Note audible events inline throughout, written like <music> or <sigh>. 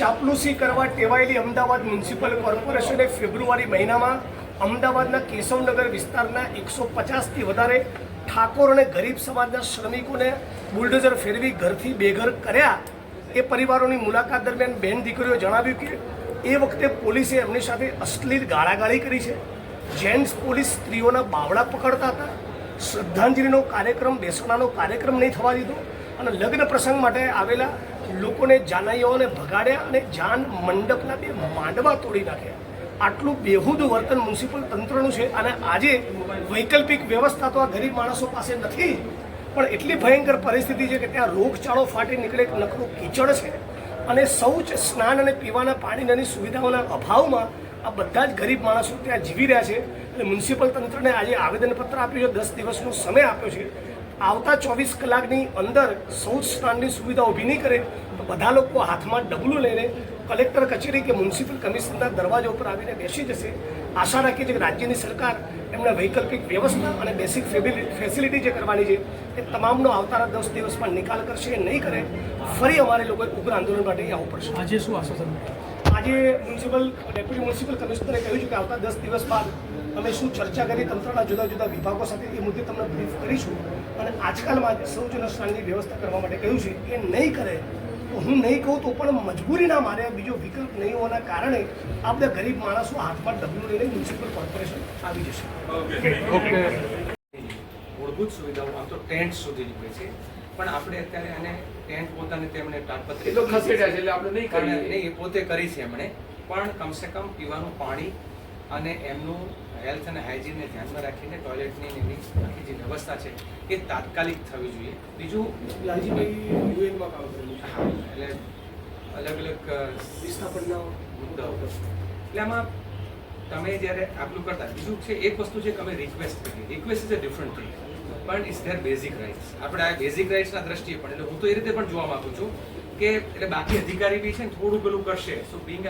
ચાપલુસી કરવા ટેવાયેલી અમદાવાદ મ્યુનિસિપલ કોર્પોરેશને ફેબ્રુઆરી મહિનામાં અમદાવાદના કેશવનગર વિસ્તારના એકસો પચાસથી વધારે ઠાકોર અને ગરીબ સમાજના શ્રમિકોને બુલડોઝર ફેરવી ઘરથી બેઘર કર્યા. એ પરિવારોની મુલાકાત દરમિયાન બેન દીકરીઓ જણાવ્યું કે, એ વખતે પોલીસે એમની સાથે અશ્લીલ ગાળાગાળી કરી છે. જેન્ટ્સ પોલીસ સ્ત્રીઓના બાવડા પકડતા હતા. શ્રદ્ધાંજલિનો કાર્યક્રમ બેસણાનો કાર્યક્રમ નહીં થવા દીધો અને લગ્ન પ્રસંગ માટે આવેલા લોકોને જાનૈયાઓને ભગાડ્યા અને જાન મંડપના બે માંડવા તોડી નાખ્યા. આટલું બેહુદ વર્તન મ્યુનિસિપલ તંત્રનું છે અને આજે વૈકલ્પિક વ્યવસ્થા તો આ ગરીબ માણસો પાસે નથી, પણ એટલી ભયંકર પરિસ્થિતિ છે કે ત્યાં રોગચાળો ફાટી નીકળે એક નકરું કીચડ છે. અને શૌચ, સ્નાન અને પીવાના પાણીની સુવિધાઓના અભાવમાં આ બધા જ ગરીબ માણસો ત્યાં જીવી રહ્યા છે. એટલે મ્યુનિસિપલ તંત્રને આજે આવેદનપત્ર આપ્યું છે, દસ દિવસનો સમય આપ્યો છે. આવતા ચોવીસ કલાકની અંદર શૌચ સ્નાનની સુવિધા ઊભી નહીં કરે તો બધા લોકો હાથમાં ડબલું લઈને કલેક્ટર કચેરી કે મ્યુનિસિપલ કમિશનરના દરવાજા ઉપર આવીને બેસી જશે. આશા રાખીએ છીએ કે રાજ્યની સરકાર એમણે વૈકલ્પિક વ્યવસ્થા અને બેસિક ફેસિલિટી જે કરવાની છે એ તમામનો આવતાના દસ દિવસમાં નિકાલ કરશે એ નહીં કરે ફરી અમારે લોકોએ ઉગ્ર આંદોલન માટે આવવું પડશે. આજે શું આશ્વાસન આજે મ્યુનિસિપલ ડેપ્યુટી મ્યુનિસિપલ કમિશનરે કહ્યું છે કે આવતા દસ દિવસ બાદ અમે શું ચર્ચા કરી તંત્રના જુદા જુદા વિભાગો સાથે એ મુદ્દે તમને બ્રીફ કરીશું. અને આજકાલમાં જે સૌજન્ય સ્નાનની વ્યવસ્થા કરવા માટે કહ્યું છે એ નહીં કરે તો હું નહીં કહું તો પણ મજબૂરીના મારે બીજો વિકલ્પ નહીં હોવાના કારણે આ બધા ગરીબ માણસો હાથમાં ડબલું લઈને મ્યુનિસિપલ કોર્પોરેશન આવી જશે. મૂળભૂત સુવિધાઓ આમ તો ટેન્ટ સુધી હોય છે. પણ આપણે અત્યારે આને ટેન્ટ પોતાને તેમણે તાડપત્રી તો ખસેડ્યા છે એટલે આપણે નહીં કરીએ. નહીં એ પોતે કરી છે એમણે. પણ કમસે કમ પીવાનું પાણી અને એમનું હેલ્થ અને હાઇજીનને ધ્યાનમાં રાખીને ટોયલેટની ને એની આખી જે વ્યવસ્થા છે એ તાત્કાલિક થવી જોઈએ. બીજું યુએનમાં કામ કરેલું હા એટલે અલગ અલગ વિસ્થાપનના મુદ્દાઓ. એટલે આમાં તમે જ્યારે આટલું કરતા બીજું છે એક વસ્તુ છે કે અમે રિક્વેસ્ટ કરીએ. Request is a different thing પણ ઇઝ ધેર બેઝિક રાઇટ્સ આપણે આ બેઝિક રાઇટ્સના દ્રષ્ટિએ પણ એટલે હું તો એ રીતે પણ જોવા માગું છું કે એટલે બાકી અધિકારી બી છે ને થોડું પેલું કરશે. So being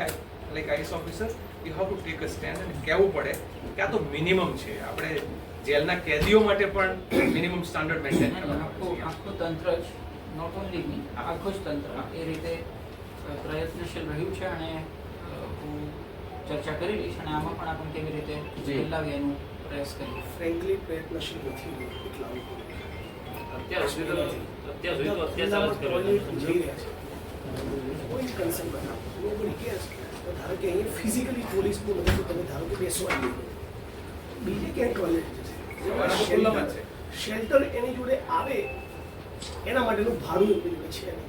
like IAS officer you have to take a stand અને કહેવું પડે કે આ તો મિનિમમ છે આપણે જેલના કેદીઓ માટે પણ મિનિમમ સ્ટાન્ડર્ડ મેન્ટેન આખું આખું તંત્ર જ નોટ ઓનલી મી આખું જ તંત્ર એ રીતે પ્રયત્નશીલ રહ્યું છે અને હું ચર્ચા કરી લઈશ અને આમાં પણ આપણે કેવી રીતે જેલ બદલાવીએ એનો પ્રયાસ કરીએ. ફ્રેન્કલી પ્રયત્નશીલ નથી. અત્યાર સુધી તો અત્યાર સુધી તો અત્યાચાર જ કર્યો રહ્યા છે. કોઈ કન્સર્ન બનાવો nobody cares. તો ધારો કે અહીંયા ફિઝિકલી પોલીસની મદદ તમે ધારો કે બેસવા બીજે ક્યાંય ટોયલેટ છે. શેલ્ટર એની જોડે આવે એના માટેનું ભાડું એમની જોડે છે નહીં.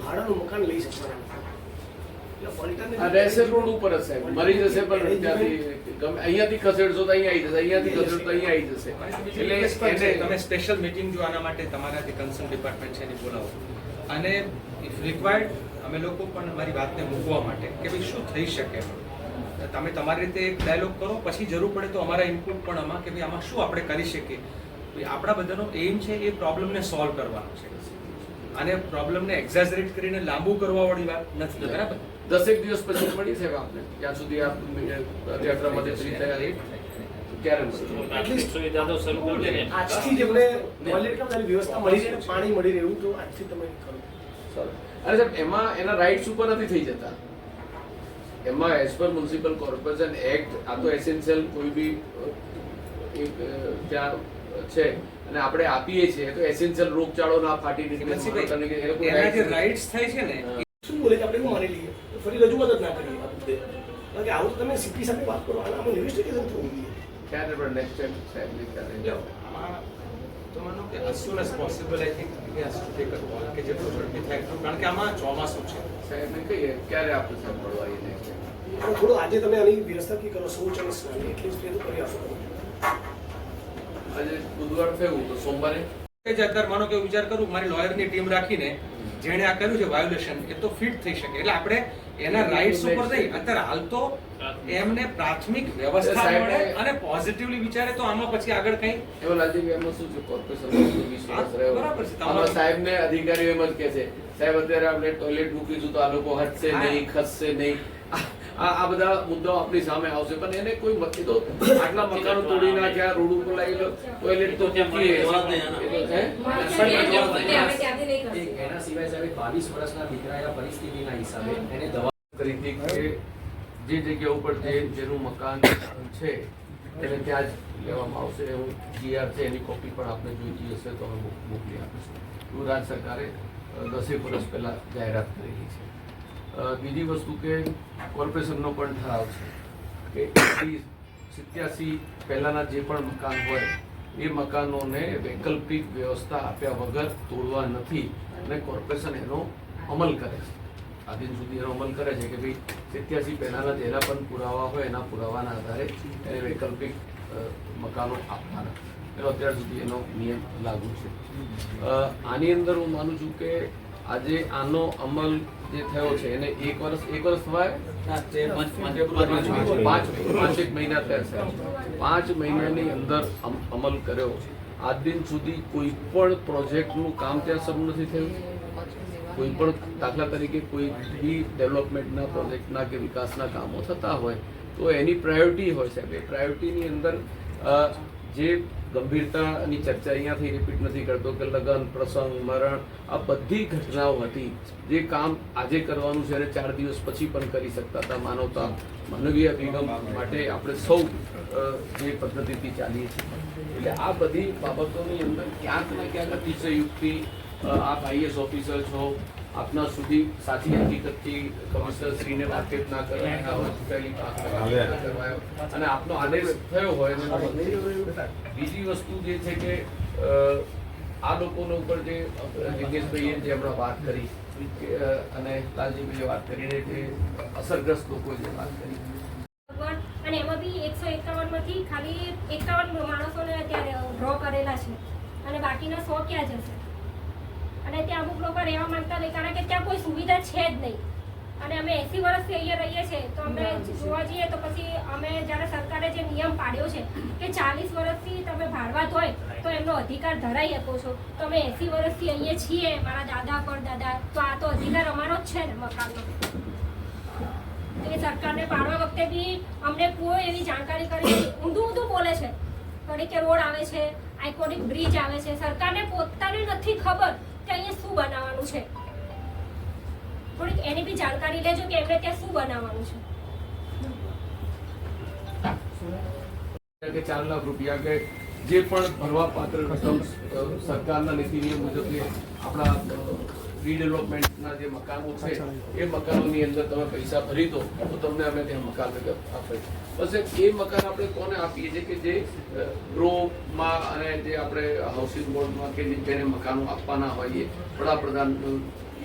ભાડાનું મકાન લઈ શકવાના નથી. એટલે alternate- આ રહેશે રોડ ઉપર હશે મરી જશે પણ ત્યાંથી અહીંયાથી ખસેડશો તો અહીંયા આવી જશે અહીંયાથી ખસેડશો તો અહીંયા આવી જશે. એટલે એટલે તમે સ્પેશિયલ મીટિંગ જો આના માટે તમારા જે કન્સર્ન ડિપાર્ટમેન્ટ છે એને બોલાવો. અને ઇફ રિક્વાયર્ડ અમે લોકો પણ અમારી વાતને મૂકવા માટે કે ભાઈ શું થઈ શકે? તમે તમારી રીતે એક ડાયલોગ કરો પછી જરૂર પડે તો અમારા ઇનપુટ પણ આમાં કે ભાઈ આમાં શું આપણે કરી શકીએ? ભાઈ આપણા બધાનો એમ છે એ પ્રોબ્લેમને સોલ્વ કરવાનો છે. અને પ્રોબ્લેમને એક્ઝેઝરેટ કરીને લાંબુ કરવાવાળી વાત નથી બરાબર? દસેક દિવસ પછી મળી શકે આપને? ત્યાં સુધી આપ યાત્રામાંથી ફ્રી થયા આજથી જ એમને વ્યવસ્થા મળી જાય પાણી મળી રહ્યું તો આજથી તમે કરો. અરે સાહેબ એમાં એના રાઇટ્સ ઉપર નથી થઈ જતા. એમાં as per municipal corporation act આ તો એસેન્શિયલ કોઈ બી એક ત્યાં છે. અને આપણે આપીએ છીએ તો એસેન્શિયલ રોગચાળો ના ફાટી નીકળે એ લોકો એના જે rights- રાઇટ્સ થાય છે ને શું બોલે છે? આપણે માની લઈએ? ફરી રજૂઆત જ ના કરીએ આ મુદ્દે. કારણ કે આવું તો તમે સીપી સાથે વાત કરો આના આમાં ઇન્વેસ્ટિગેશન થવું જોઈએ? ક્યારે પણ નેક્સ્ટ ટાઈમ આમાં તો માનો કે as soon as possible I think he has to take a call કે જેટલું ઝડપી થાય એટલું. કારણ કે આમાં ચોમાસું છે. સાહેબને કહીએ ક્યારે આપણે સાહેબ મળવા આવીએ next થોડું આજે તમે આની વ્યવસ્થા કી કરો શૌચ અને સ્નાન એટલીસ્ટ એ તો કરી આપો. આજે બુધવાર થયું તો સોમવારે? કે જે અત્યારે માનો કે વિચાર કરું મારી લોયરની ટીમ રાખીને જેણે આ કર્યું છે વાયોલેશન એ તો ફિટ થઈ શકે. એટલે આપણે એના રાઇટ્સ ઉપર નહીં અત્યારે હાલ તો એમને પ્રાથમિક વ્યવસ્થા મળે અને પોઝિટિવલી વિચારે તો આમાં પછી આગળ કઈ એવો લાલજી એમાં શું છે? કોર્પોરેશન વિશ્વાસ રહ્યો? બરાબર છે. તમારા આમાં સાહેબને અધિકારીઓ એમ જ કહે છે સાહેબ અત્યારે આપણે ટોયલેટ મૂકીશું તો આ લોકો હટશે. નહીં ખસશે નહીં. આ- બધા મુદ્દાઓ આપણી સામે આવશે. પણ એને કોઈ મત- તો આટલા મકાનો તોડી નાખ્યા રોડ ઉપર લાવી લો ટોયલેટ તો. એના. સિવાય સાહેબ બાવીસ વર્ષના દીકરાના પરિસ્થિતિના હિસાબે એને દવા કરી હતી કે જે જગ્યા ઉપર જે જેનું મકાન છે એને ત્યાં જ લેવામાં આવશે. એવું જીઆર છે એની કોપી પણ આપણે જોઈતી હશે તો અમે મોકલી આપીશું. એવું રાજ્ય સરકારે દસેક વર્ષ પહેલાં જાહેરાત કરેલી છે. બીજી વસ્તુ કે કોર્પોરેશનનો પણ ઠરાવ છે કે સિત્યાસી પહેલાંના જે પણ મકાન હોય, એ મકાનોને વૈકલ્પિક વ્યવસ્થા આપ્યા વગર તોડવા નથી અને કોર્પોરેશન એનો અમલ કરે છે. આ દિન સુધી એનો અમલ કરે છે કે ભાઈ સિત્યાસી પહેલાંના જેના પણ પુરાવા હોય, એના પુરાવાના આધારે એને વૈકલ્પિક મકાનો આપવાના. એનો અત્યાર સુધી એનો નિયમ લાગુ છે. આની અંદર હું માનું છું કે આજે આનો અમલ જે થયો છે એને એક વર્ષ એક વર્ષ થવાય? પાંચ પાંચેક મહિના થયા છે. પાંચ મહિનાની અંદર અમલ કર્યો. આજ દિન સુધી કોઈ પણ પ્રોજેક્ટનું કામ ત્યાં શરૂ નથી થયું. કોઈ પણ દાખલા તરીકે કોઈ બી ડેવલપમેન્ટના પ્રોજેક્ટના કે વિકાસના કામો થતા હોય તો એની પ્રાયોરિટી હોય સાહેબ એ પ્રાયોરિટીની અંદર જે ગંભીરતાની ચર્ચા અહીંયાથી રિપીટ નથી કરતો કે લગ્ન, પ્રસંગ, મરણ, આ બધી ઘટનાઓ હતી. જે કામ આજે કરવાનું છે અને ચાર દિવસ પછી પણ કરી શકતા હતા માનવતા, માનવીય અભિગમ માટે આપણે સૌ જે પદ્ધતિથી ચાલીએ છીએ. એટલે આ બધી બાબતોની અંદર ક્યાંક ને ક્યાંક અતિશયુક્તિ આપ આઈએસ ઓફિસર છો આપના સુધી સાચી હકીકતથી કમિશનર શ્રીને વાકેફ ના કરવાયા અને આપનો આદેશ થયો હોય બીજી વસ્તુ જે છે કે આ લોકોના ઉપર જે જિગ્નેશભાઈએ જે હમણાં વાત કરી અને લાલજીભાઈએ વાત કરીને જે અસરગ્રસ્ત લોકો જે વાત કરી. અને એમાં બી એકસો એકાવનમાંથી ખાલી એકાવન માણસોને અત્યારે ડ્રો કરેલા છે. અને બાકીના સો ક્યાં જશે? અને ત્યાં અમુક લોકો રહેવા માંગતા નહીં કારણ કે ત્યાં કોઈ સુવિધા છે જ નહીં. અને અમે એસી વર્ષથી અહીંયા રહીએ છીએ તો અમે જોવા જઈએ તો પછી અમે જ્યારે સરકારે જે નિયમ પાડ્યો છે કે ચાલીસ વર્ષથી તમે ભાડવા હોય તો એમનો અધિકાર ધરાઈ શકો છો. તો અમે એસી વર્ષથી અહીંયા છીએ મારા દાદા પર દાદા તો આ તો અધિકાર અમારો જ છે ને મકાનનો. તો એ સરકારને પાડવા વખતે બી અમને કોઈ એવી જાણકારી કરી ઊંધું ઊંધું બોલે છે. ઘડી કે રોડ આવે છે આઇકોનિક બ્રિજ આવે છે. સરકારને પોતાની નથી ખબર કે અહીંયા શું બનાવવાનું છે? થોડીક એની બી જાણકારી લેજો કે એમને ત્યાં શું બનાવવાનું છે. કે ચાર લાખ રૂપિયા કે જે પણ ભરવા પાત્ર સરકારના નીતિ નિયમ મુજબ આપણા રીડેવલપમેન્ટના જે મકાનો છે એ મકાનોની અંદર તમે પૈસા ભરી દો તો તમને અમે ત્યાં મકાન આપે બસ એ મકાન આપણે કોને આપીએ છીએ કે જે ગ્રોમાં અને જે આપણે હાઉસિંગ બોર્ડમાં કે જેને મકાનો આપવાના હોઈએ વડાપ્રધાન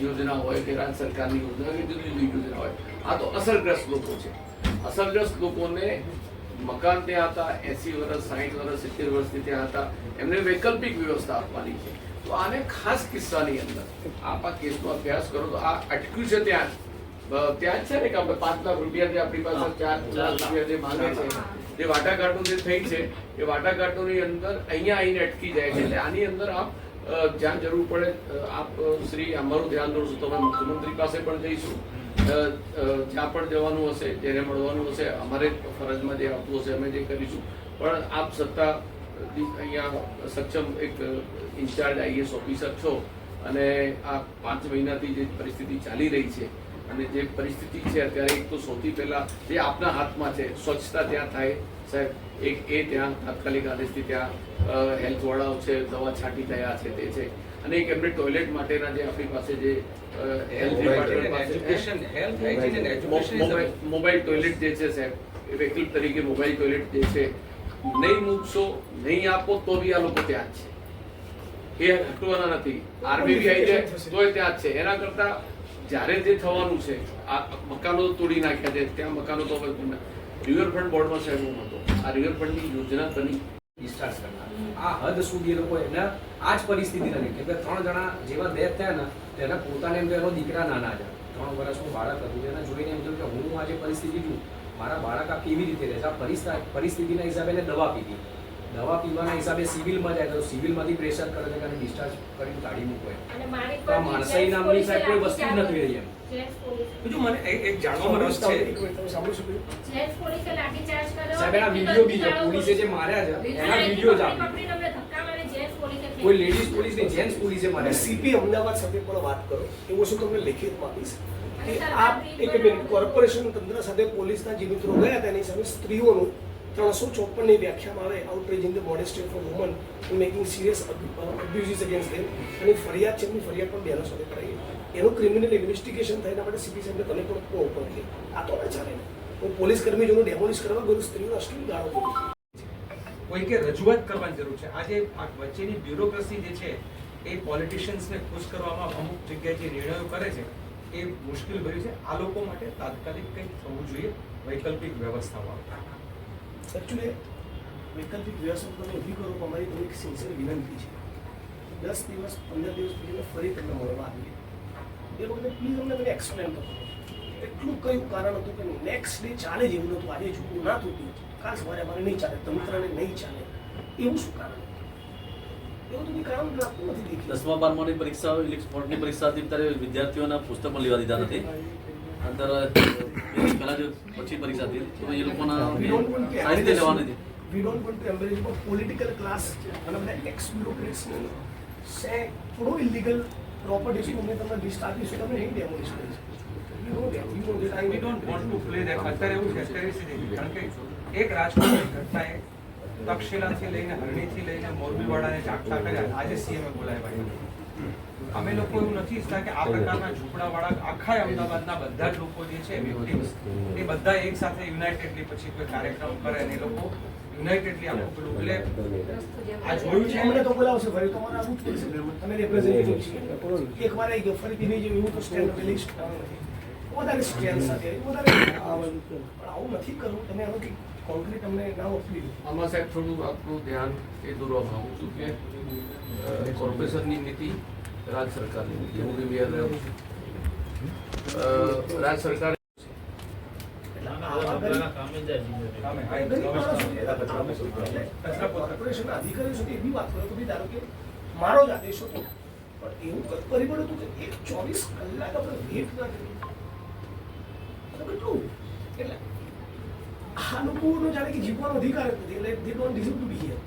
યોજના હોય કે રાજ્ય સરકારની યોજના કે જુદી જુદી યોજના હોય આ તો અસરગ્રસ્ત લોકો છે. અસરગ્રસ્ત લોકોને મકાન ત્યાં હતા એસી વર્ષ સાહીઠ વર્ષ સિત્તેર વર્ષથી ત્યાં હતા એમને વૈકલ્પિક વ્યવસ્થા આપવાની છે. તો આને ખાસ કિસ્સાની અંદર આપ આ કેસનો અભ્યાસ કરો તો આ અટક્યું છે ત્યાં. ત્યાં જ છે ને કે આપણે પાંચ લાખ રૂપિયા જે આપણી પાસે ચાર લાખ રૂપિયા જે માંગે છે જે વાટાઘાટો જે થઈ છે એ વાટાઘાટોની અંદર અહીંયા આવીને અટકી જાય છે. એટલે આની અંદર આપ જ્યાં જરૂર પડે આપ શ્રી અમારું ધ્યાન દોરશું તમે મુખ્યમંત્રી પાસે પણ જઈશું. જ્યાં પણ જવાનું હશે જેને મળવાનું હશે અમારે ફરજમાં જે આવતું હશે અમે જે કરીશું. પણ આપ સત્તા અહીંયા સક્ષમ એક ઇન્ચાર્જ આઈએસ ઓફિસર છો અને આ પાંચ મહિનાથી જે પરિસ્થિતિ ચાલી રહી છે અને જે પરિસ્થિતિ છે અત્યારે એક તો સૌથી પહેલા જે આપના હાથમાં છે સ્વચ્છતા ત્યાં થાય સાહેબ એક એ ત્યાં તાત્કાલિક આદેશથી ત્યાં હેલ્થ વાળાઓ છે દવા છાંટી થયા છે તે છે. અને એક એમને ટોયલેટ માટેના જે આપણી પાસે જે હેલ્થ મોબાઈલ મોબાઈલ ટોયલેટ જે છે સાહેબ એ વૈકલ્પિક તરીકે મોબાઈલ ટોયલેટ જે છે નહીં મૂકશો નહીં આપો તો બી આ લોકો ત્યાં જ છે. એ હટવાના નથી. આર્મી બી આવી જાય તોય ત્યાં જ છે. એના કરતા જ્યારે જે થવાનું છે આ મકાનો તોડી નાખ્યા છે ત્યાં મકાનો તો રિવરફ્રન્ટ બોર્ડમાં સાહેબ હું હતો. આ રિવરફ્રન્ટની યોજના બની. ડિસ્ચાર્જ કરનાર આ હદ સુધી એ લોકો એને આ જ પરિસ્થિતિ નથી કે ત્રણ જણા જેવા ડેથ થયા ને તેના પોતાને એમ કે એનો દીકરા નાના હતા ત્રણ વર્ષનું બાળક હતું. એને જોઈને એમ કે હું આજે પરિસ્થિતિ છું મારા બાળક આ કેવી રીતે રહેશે? આ પરિસ્થિતિ પરિસ્થિતિના હિસાબે એને દવા પીધી દવા પીવાના હિસાબે સિવિલમાં જાય તો સિવિલમાંથી પ્રેશર કરે છે કે ડિસ્ચાર્જ કરીને કાઢી મૂકો એમ. અને મારી તો આ માણસાઈ નામની સાહેબ કોઈ વસ્તુ જ નથી રહી એમ. બીજું મને એક જાણવામાં રસ છે. સાંભળો છો પોલીસે લાઠીચાર્જ કર્યો સાહેબ એના વીડિયો બી છે પોલીસે જે માર્યા છે એના વીડિયો જ પકડી આપી પકડીને અમને ધક્કા મારે જેન્ટ્સ પોલીસે કોઈ લેડીઝ પોલીસ નહીં જેન્ટ્સ પોલીસે અને મારે સીપી અમદાવાદ સાથે પણ વાત કરો એવું શું તમને લેખિતમાં આપીશ કે આ એક મિનિટ કોર્પોરેશન તંત્ર સાથે પોલીસના જે મિત્રો ગયા તેની સામે સ્ત્રીઓનું ત્રણસો ચોપનની વ્યાખ્યામાં આવે outrage in the modesty state for woman making serious abuses against them અને ફરિયાદ છે એમની ફરિયાદ પણ બહેનો સાથે કરાઈ. એનું ક્રિમિનલ ઇન્વેસ્ટિગેશન થઈને માટે સીપી સાહેબને તમે પણ કહો ઉપર કે આ તો ચાલે ને હું પોલીસ કર્મીઓનું ડેમોલિશ કરવા ગયું સ્ત્રીઓ અશ્લીલ ગાળો બોલી. કોઈ કે રજૂઆત કરવાની જરૂર છે. આજે આ વચ્ચેની બ્યુરોક્રસી જે છે, એ પોલિટિશિયન્સને ખુશ કરવામાં અમુક જગ્યાએ જે નિર્ણયો કરે છે, એ મુશ્કેલ ભર્યું છે. આ લોકો માટે તાત્કાલિક કંઈક થવું જોઈએ વૈકલ્પિક વ્યવસ્થાઓ આવે એકચ્યુઅલી વૈકલ્પિક વ્યવસ્થા તમે ઊભી કરો અમારી તો એક સિન્સિયર વિનંતી છે. દસ દિવસ, પંદર દિવસ પછી ફરી તમને મળવા આવીએ. એ વખતે પ્લીઝ અમને તમે એક્સપ્લેન કરો. એટલું કયું કારણ હતું કે નેક્સ્ટ ડે ચાલે જ એવું નહોતું. આજે છૂટું ના થતું કાલ સવારે અમારે નહીં ચાલે તંત્રને નહીં ચાલે. એવું શું કારણ દસમા બારમાની પરીક્ષા બોર્ડની પરીક્ષા હતી ત્યારે વિદ્યાર્થીઓના પુસ્તક લેવા દીધા નથી. અંદર પહેલા જે પછી પરીક્ષા હતી. તો એ લોકોના સારી રીતે લેવાની હતી. Political class. અને બધા ex bureaucrats ને સેંકડો illegal properties નું મેં તમને આપીશું તમે કરી we don't. Want to play એવું છે, અત્યારે એક રાજકોટની ઘટનાએ તક્ષશિલાથી લઈને હરણીથી લઈને મોરબીવાળાને જાગતા કર્યા. આજે બોલાવ્યા અમે લોકો એવું નથી ઈચ્છતા કે આ પ્રકારના ઝૂંપડાવાળા આખા અમદાવાદના બધા જ લોકો જે છે, એ બધા એક સાથે યુનાઇટેડલી પછી કોઈ કાર્યક્રમ કરે એ લોકો યુનાઇટેડલી આખું પેલું એટલે આ જોયું છે? તો બોલાવશે ફરી તમારે એક વાર આવી ગયો. ફરીથી નહીં જેવું તો સ્ટેન્ડ વધારે સ્ટ્રેન્થ સાથે વધારે <coughs> પણ આવું નથી કરવું તમે આનું કંઈક કોન્ક્રીટ અમને ના આપી આમાં સાહેબ થોડું આપનું ધ્યાન એ દોરવા માંગુ છું કે કોર્પોરેશનની નીતિ રાજ્ય સરકારની નીતિ હું બી રહ્યો છું. રાજ્ય સરકાર અધિકારીઓ સુધી એવી વાત કરો ધારો કે મારો જ આદેશ હતો. પણ એવું પરિબળ હતું કે એક ચોવીસ કલાક આપણે વેટ ના કરીએ એટલે આ લોકોનો જાણે કે જીવવાનો અધિકાર નથી. એટલે they don't deserve be here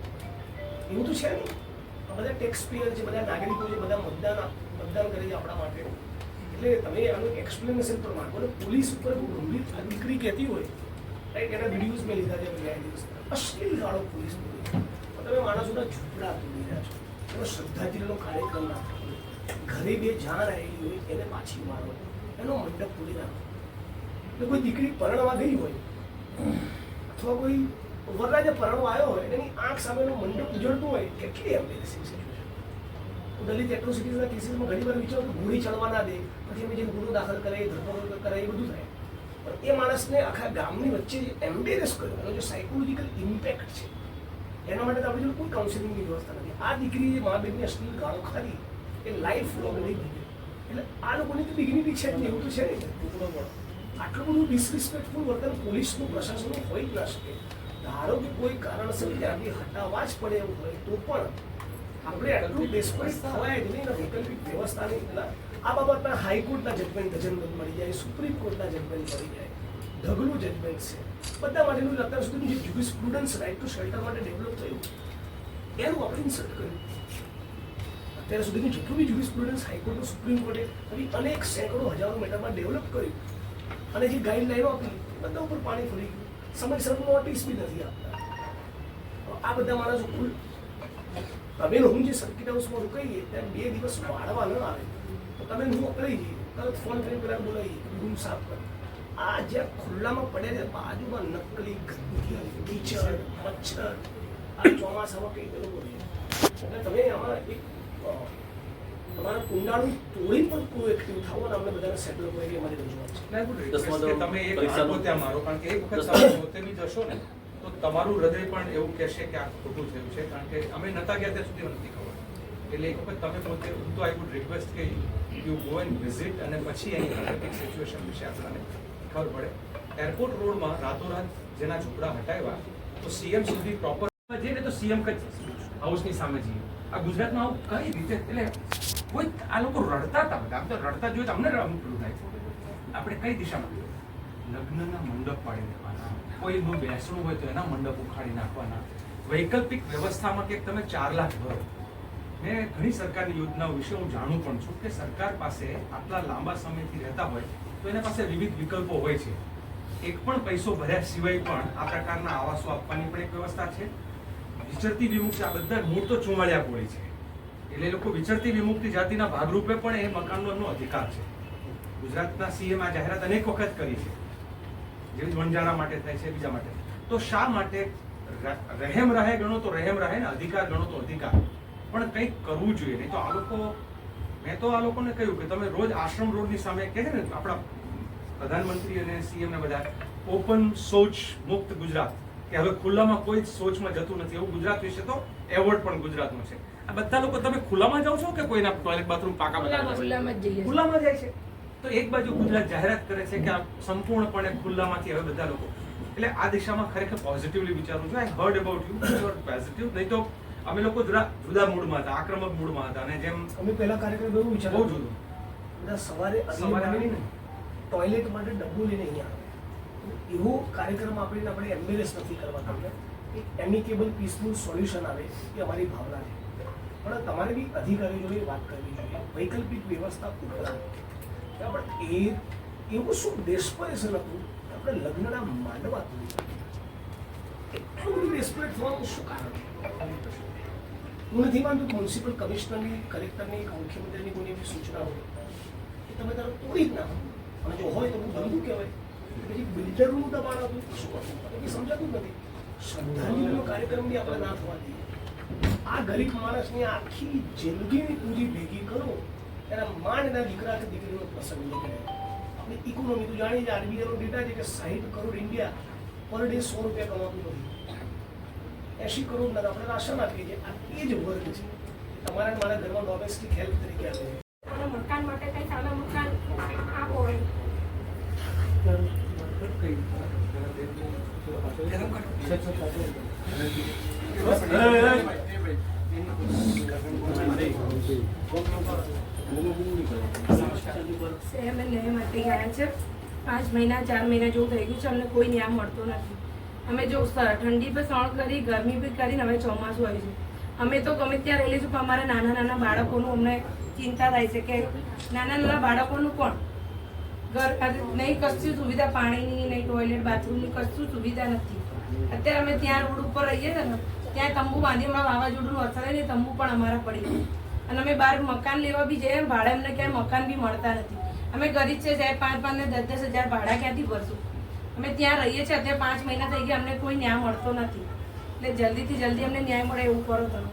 એવું તો છે નહીં બધા ટેક્સ પેયર છે બધા નાગરિકો છે બધા મતદાન મતદાન કરે છે આપણા માટે. એટલે તમે આનું એક્સપ્લેનેશન પણ માંગો ને. પોલીસ ઉપર ગંભીર દીકરી કહેતી હોય. રાઈટ એના વિડીયોઝ મેં લીધા છે બે દિવસ અશ્લીલ ગાળો પોલીસ તમે માણસોના ઝૂંપડા તોડી રહ્યા છો. એનો શ્રદ્ધાંજલિનો કાર્યક્રમ નાખો ઘરે બે જાન આવેલી હોય, એને પાછી મારો. એનો મંડપ તોડી નાખો. એટલે કોઈ દીકરી પરણવા ગઈ હોય, અથવા કોઈ વરરાજે પરણવા આવ્યો હોય, એની આંખ સામેનો મંડપ ઉજળતો હોય, કેટલી એમ્બેરેસિંગ સિચ્યુએશન દલિત એટ્રોસિટીઝના કેસીસમાં ઘણી વાર વિચારો કે ગોળી ચડવા ના દે, પછી અમે જે ગુરુ દાખલ કરાય, ધરપકડ કરાય, એ બધું થાય. પણ એ માણસને આખા ગામની વચ્ચે જે એમ્બેરેસ કર્યો, એનો જે સાયકોલોજીકલ ઇમ્પેક્ટ છે, એના માટે આપણે જોડે કોઈ કાઉન્સિલિંગની વ્યવસ્થા નથી. આ દીકરી મા બેનની અશ્લીલ ગાળો ખાધી, એ લાઈફ લોંગ નહીં એટલે આ લોકોની તો ડિગ્નિટી છે જ એવું તો છે નહીં. આટલું બધું ડિસરિસ્પેક્ટફુલ વર્તન પોલીસનું પ્રશાસનનું હોય જ ના શકે. ધારો કે કોઈ કારણસર ત્યાંથી હટાવવા જ પડે એવું હોય, તો પણ આપણે આટલું ડેસ્પરેટ થવાય જ નહીં વૈકલ્પિક વ્યવસ્થાની આ બાબતના હાઈકોર્ટના જજમેન્ટ ગજનબંધ મળી જાય, સુપ્રીમ કોર્ટના જજમેન્ટ મળી જાય. ઢગલું જજમેન્ટ છે. બધા માટેનું અત્યાર સુધીનું જે જ્યુરિસ્પ્રુડન્સ રાઇટ ટુ શેલ્ટર માટે ડેવલપ થયું, એનું આપણે ઇન્સર્ટ કર્યું. અત્યાર સુધીનું જેટલું બી જ્યુરિસ્પ્રુડન્સ હાઈકોર્ટનું સુપ્રીમ કોર્ટે આવી અનેક સેંકડો હજારો મેટરમાં ડેવલપ કર્યું. અને જે ગાઈડલાઈનો આપી, બધા ઉપર પાણી ફરી ગયું. સમયસર નોટિસ બી નથી આપતા. આ બધા માણસો કુલ તમે હું જે સર્કિટ હાઉસમાં રોકાઈએ, ત્યાં બે દિવસ વાળવા ન આવે. તો તમે હું અકળાઈ જઈએ. તરત ફોન કરી પેલા બોલાવીએ રૂમ સાફ કર. આ જ્યાં ખુલ્લામાં પડે છે, બાજુમાં નકલી ગંદકી કીચડ, મચ્છર, આ ચોમાસામાં કઈ બોલે એટલે તમે આમાં એક તમારા કુંડાળું તોડી પણ પ્રોએક્ટિવ થાવો અને અમને બધાને સેટલ કરો એવી અમારી રજૂઆત છે. તમે એક પરીક્ષાનું- ત્યાં મારો કારણ કે એક વખત તમે પોતે બી જશો ને તો તમારું હૃદય પણ એવું કહેશે કે આ ખોટું થયું છે કારણ કે અમે નતા ગયા ત્યાં સુધી નથી ખબર. એટલે એક વખત તમે પોતે હું તો આઈ વુડ રિક્વેસ્ટ કે યુ ગો એન્ડ વિઝિટ અને પછી એની સિચ્યુએશન વિશે આપણને ખબર પડે. એરપોર્ટ રોડમાં રાતોરાત જેના ઝૂંપડા હટાવ્યા તો સીએમ સુધી પ્રોપર જઈએ ને તો સીએમ હાઉસની સામે જઈએ. આ ગુજરાતમાં આવું કઈ રીતે? એટલે કોઈ આ લોકો રડતા હતા બધા. આમ તો રડતા જોઈએ અમને અમુક પેલું થાય. આપણે કઈ દિશામાં લગ્નના મંડપ પાડી દેવાના. કોઈનું બેસણું હોય તો એના મંડપ ઉખાડી નાખવાના. વૈકલ્પિક વ્યવસ્થામાં કે તમે ચાર લાખ ભરો. મેં ઘણી સરકારની યોજનાઓ વિશે હું જાણું પણ છું કે સરકાર પાસે આટલા લાંબા સમયથી રહેતા હોય તો એના પાસે વિવિધ વિકલ્પો હોય છે. એક પણ પૈસો ભર્યા સિવાય પણ આ પ્રકારના આવાસો આપવાની પણ એક વ્યવસ્થા છે. વિચરતી વિમુખ આ બધા મૂળ તો ચુમાળિયા હોય છે. એટલે એ લોકો વિચરતી વિમુક્તિ જાતિના ભાગરૂપે પણ એ મકાનનો એમનો અધિકાર છે. ગુજરાતના સીએમ આ જાહેરાત અનેક વખત કરી છે. જેવી વણજારા માટે થાય છે, બીજા માટે. તો શા માટે રહેમ રહે ગણો તો રહેમ રહે ને અધિકાર ગણો તો અધિકાર. પણ કંઈક કરવું જોઈએ. નહીં તો આ લોકો, મેં તો આ લોકોને કહ્યું કે તમે રોજ આશ્રમ રોડની સામે કહે ને, આપણા પ્રધાનમંત્રી અને સીએમ ને બધા, ઓપન શૌચ મુક્ત ગુજરાત. કે હવે ખુલ્લામાં કોઈ જ શૌચમાં જતું નથી. એવું ગુજરાત વિશે તો એવોર્ડ પણ ગુજરાતનો છે. આ બધા લોકો તમે ખુલ્લામાં જાઓ છો કે કોઈના ટોયલેટ બાથરૂમ પાકા બનાવેલા જઈએ ખુલ્લામાં જાય છે. તો એક બાજુ ગુજરાત જાહેરાત કરે છે કે આ સંપૂર્ણપણે ખુલ્લામાંથી હવે બધા લોકો. એટલે આ દિશામાં ખરેખર પોઝિટિવલી વિચારું છું. I heard about you you positive નહીં તો અમે લોકો જુદા જુદા મૂડમાં હતા આક્રમક મૂડમાં હતા. અને જેમ અમે પહેલા કાર્યક્રમ એવું બહુ જુદું. બધા સવારે સવારે આવીને. ટોયલેટ માટે ડબ્બુ લઈને અહીંયા આવે. એવો કાર્યક્રમ આપણે આપણે એમ્બ્યુલન્સ નથી કરવા તમને એક એમિકેબલ પીસફુલ સોલ્યુશન આવે એ અમારી ભાવના પણ તમારે બી અધિકારીઓ જોડે વાત કરવી જોઈએ. વૈકલ્પિક વ્યવસ્થા ઉપરાંત પણ એ એવું શું ડેસ્પરેશન હતું કે આપણે લગ્નના માંડવા એટલું બધું ડેસ્પરેટ થવાનું શું કારણ હું નથી માનતું કે મ્યુનિસિપલ કમિશનરની કલેક્ટરની કે મુખ્યમંત્રીની કોઈ એવી સૂચના હોય. કે તમે તારો તોડી જ નાખો. અને જો હોય તો હું બંધુ કહેવાય? પછી બિલ્ડરનું દબાણ હતું. શું હતું? એ સમજાતું નથી. શ્રદ્ધાંજલિનો કાર્યક્રમ બી આપણે ના થવા દઈએ. આ ગરીબ માણસની આખી જિંદગીની પૂરી ભેગી કરો, એના માંડના દીકરા કે દીકરીનો પ્રસંગ નીકળે આપણે ઇકોનોમી તો જાણીએ છીએ આરબીઆઈનો ડેટા છે કે સાહીઠ કરોડ ઇન્ડિયા પર ડે સો રૂપિયા કમાતું નથી. એંશી કરોડ આપણે રાશન આપીએ છીએ. આ એ જ વર્ગ છે. તમારા મારા ઘરમાં ડોમેસ્ટિક હેલ્પ તરીકે આવે છે અને મકાન માટે કઈ સામે મકાન આપો એમ. અમે ન્યાય માટે ગયા છે પાંચ મહિના, ચાર મહિના જેવું થઈ ગયું છે, અમને કોઈ ન્યાય મળતો નથી. અમે જો ઠંડી પર સણ કરી, ગરમી બી કરીને હવે ચોમાસું આવી છે. અમે તો ગમે ત્યાં રહેલી છું, પણ અમારા નાના નાના બાળકોનું અમને ચિંતા થાય છે કે નાના નાના બાળકોનું પણ ઘર નહીં, કશું સુવિધા પાણીની, નહીં ટોયલેટ બાથરૂમની કશું સુવિધા નથી. અત્યારે અમે ત્યાં રોડ ઉપર રહીએ છીએ ને, ત્યાં તંબુ બાંધી હમણાં વાવાઝોડું અસર ને તંબુ પણ અમારા પડી અને અમે બહાર મકાન લેવા બી જઈએ, ભાડે અમને ક્યાંય મકાન બી મળતા નથી. અમે ગરીબ છે, સાહેબ, પાંચ પાંચ ને દસ દસ હજાર ભાડા ક્યાંથી ભરશું? અમે ત્યાં રહીએ છીએ, અત્યારે પાંચ મહિના થઈ ગયા, અમને કોઈ ન્યાય મળતો નથી. એટલે જલ્દીથી જલ્દી અમને ન્યાય મળે એવું કરો તમે.